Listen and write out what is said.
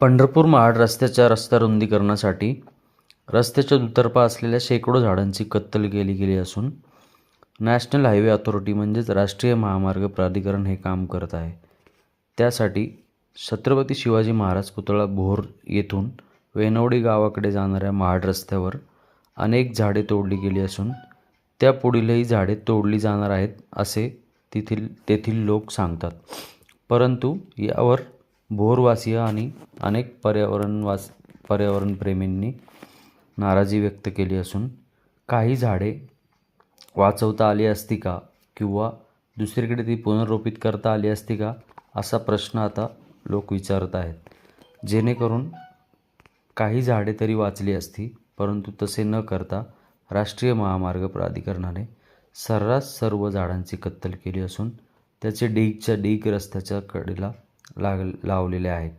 पंढरपूर महाड रस्त्याच्या रस्ता रुंदीकरणासाठी रस्त्याच्या दुतर्फा असलेल्या शेकडो झाडांची कत्तल केली गेली असून नॅशनल हायवे अथॉरिटी म्हणजेच राष्ट्रीय महामार्ग प्राधिकरण हे काम करत आहे. त्यासाठी छत्रपती शिवाजी महाराज पुतळा भोर येथून वेनवडी गावाकडे जाणाऱ्या महाड रस्त्यावर अनेक झाडे तोडली गेली असून त्या पुढीलही झाडे तोडली जाणार आहेत असे तेथील तेथील लोक सांगतात. परंतु यावर भोरवासीय आणि अनेक पर्यावरणवास पर्यावरणप्रेमींनी नाराजी व्यक्त केली असून काही झाडे वाचवता आली असती का किंवा दुसरीकडे ती पुनर्रोपित करता आली असती का असा प्रश्न आता लोक विचारत आहेत. जेणेकरून काही झाडे तरी वाचली असती परंतु तसे न करता राष्ट्रीय महामार्ग प्राधिकरणाने सर्रास सर्व झाडांची कत्तल केली असून त्याचे डीगच्या डीग रस्त्याच्या कडेला लाग लावलेले आहेत.